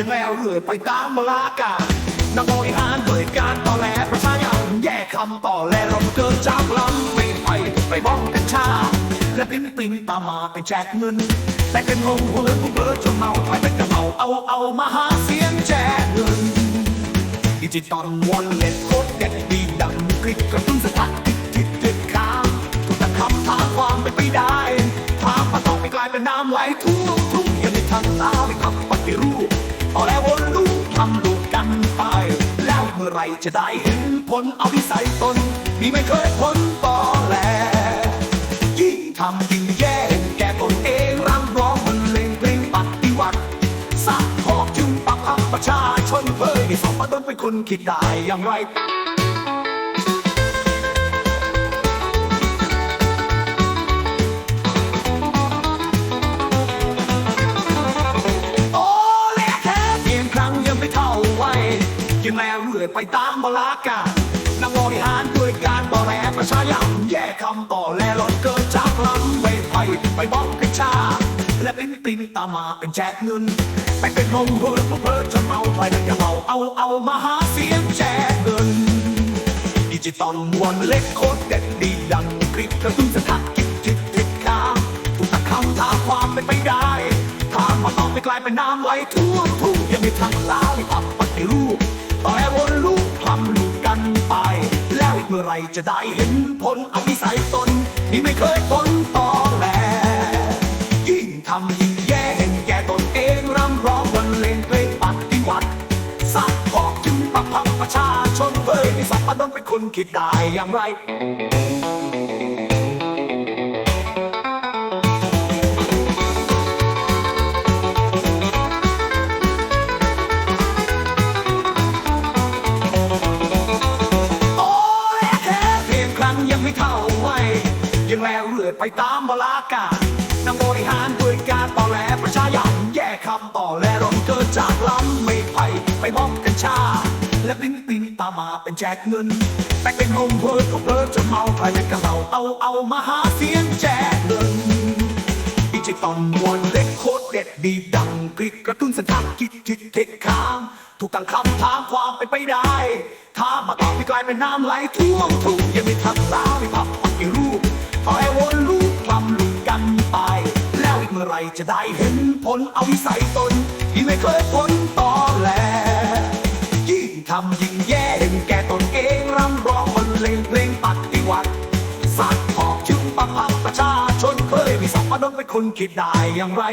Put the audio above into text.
อยไปตามเวลากานักบริหารด้วยการต่อแหลประชาอย่างแย่คำต่อแหลเราเกินจากลำไม่ไปไปบ้องกัญชาและปิ้งปิ้งตามมาไปแจกเงิน แต่เป็นงงหัวเลือผู้เบิร์ดจนเมาไปเป็นกระเมาเอาเอามาหาเสียงแจกเงินดิจิตอลวอลเล็ตโคตรเด็ดดีดังคลิกกระตุ้นสถานทิศทิศทิศค้างทุกแต่คำถาความเป็นไปได้ถามมาต้องไปกลายเป็นน้ำไหลทุ่งทุ่งยังไม่ทันตาไม่ขับปฏิรูป จะได้เห็นผลเอาที่ใส่ตนนี่ไม่เคยพ้นปอแลยิ่งทำยิ่งแย่แก่ตนเองรำร้องมันเลงเพลงปฏิวัติสักขอกจึงปักพักประชาชนเพื่อให้สองมาต้นเป็นคนคิดได้อย่างไร ยังแลเรื่อยไปตามบลากานักบริหารด้วยการต่อแลประชาย่ำแย่คำต่อแหลหลดเกินจากลำไม่ไปไปบอกกัญชา และเป็นตินตามาเป็นแจกเงิน ไปเป็นนมเพื่อเพื่อจะเมาไปเป็นกระเมาเอาเอามาหาเสียงแจกเงินดิจิตอลมวนเล็กโคตรเด็ดดีดังคลิปกระตุ้นสถานกิจจิตติดค้างทุกตะคำถาความเป็นไปได้ถามมาต้องไปกลายเป็นน้ำไหลทั่วทุ่งยังมีทางลาวพับปฏิรูป จะได้เห็นผลอภิสัยตนที่ไม่เคยพ้นต่อแลยิ่งทำยิ่งแย่เห็นแก่ตนเองร่ำร้องวันเลงเพลงปัดที่วัดสักขอกจึงปักพังประชาชนเพื่อให้สัตว์ปนนเป็นคนคิดได้อย่างไร ยังแล้วเรื่อยไปตามเวลากาลนำบริหารด้วยการต่อแหลประชายันแย่คำต่อแหลร้อนเกิดจากล้ำไม่ไปไปมองกัญชา และปิ้งปิ้งตามมาเป็นแจกเงินแต่เป็นงงเพิร์ดก็เพิร์ดจะเมาไปเป็นกระเมาเอาเอามาหาเสียงแจกเงินดิจิตอลมวลเล็กโคตรเด็ดดีดังกริกกระตุ้นสันทางคิดทิศเทคค้างถูกตั้งคำถามความเป็นไปได้ ถ้ามาตอบไม่กลายเป็นน้ำไหลท่วมทุ่งยังไม่ทันลาไม่พับปัก อาไอ้วนลูกความลุกกันไป แล้วอีกเมื่อไรจะได้เห็นผลเอาวิสัยตนที่ไม่เคยพ้นต่อแลยิ่งทำยิ่งแย่เห็นแก่ตนเองรำร้องบรรเลงเพลงปฏิวัติสักขอบจึงปักพักประชาชนเคยมีสัมพันธ์เป็นคนคิดได้อย่างไร